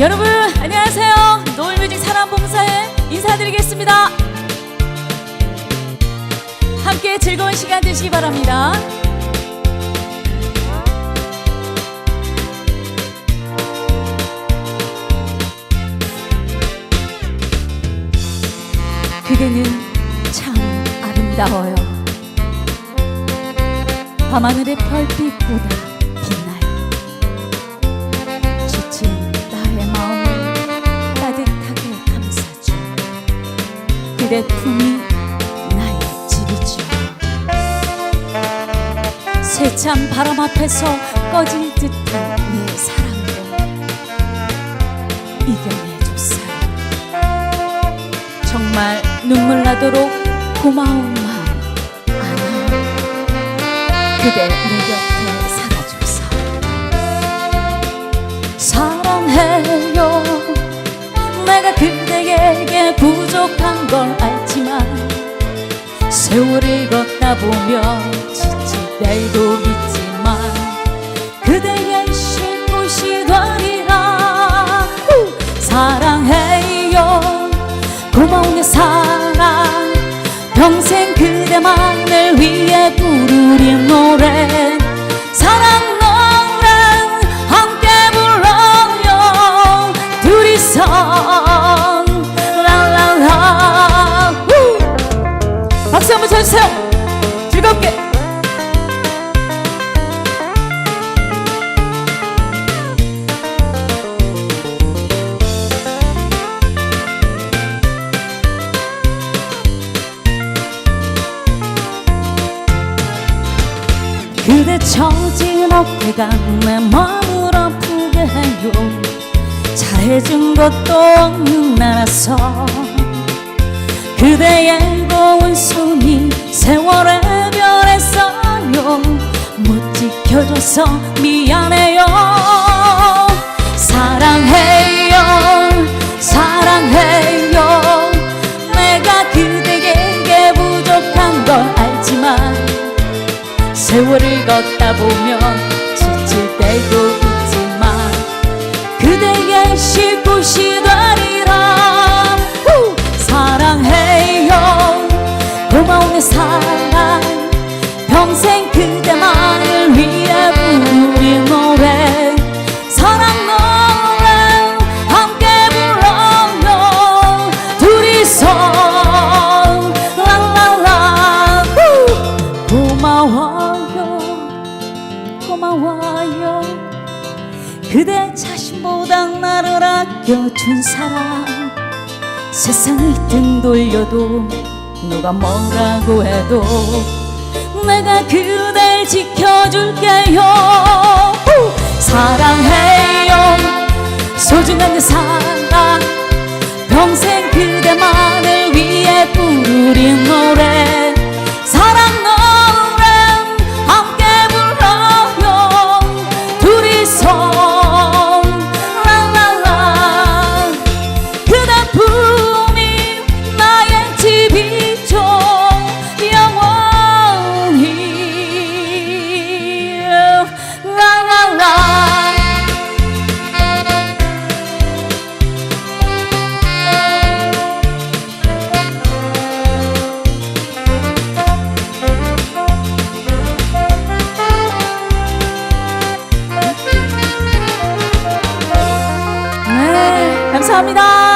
여러분 안녕하세요. 노을뮤직 사랑봉사에 인사드리겠습니다. 함께 즐거운 시간 되시기 바랍니다. 그대는 참 아름다워요. 밤하늘의 별빛보다 그대 품이 나의 집이죠. 세찬 바람 앞에서 꺼질 듯한 내 사랑도 이겨내줬어요. 정말 눈물 나도록 고마운 마음 아나 그대 내 곁에 걸 알지만 세월을 걷다 보면 지칠 때도 있지만 그대의 쉴 곳이 되리라. 후! 사랑해요. 고마운 내 사랑. 평생 그대만을 위해 부르리 노래 주세요. 즐겁게. 그대 처진 어깨가 내 마음을 아프게 해요. 잘해준 것도 없는 나라서 그대의 고운 지켜줘서 미안해요. 사랑해요. 사랑해요. 내가 그대에게 부족한 걸 알지만 세월을 걷다 보면 지칠 때도 있지만 그대의 되 그대 자신보다 나를 아껴준 사람. 세상이 등 돌려도 누가 뭐라고 해도 내가 그댈 지켜줄게요. 후! 사랑해요. 소중한 내 사랑 평생 그대만을 위해 부르리 노래 감사합니다.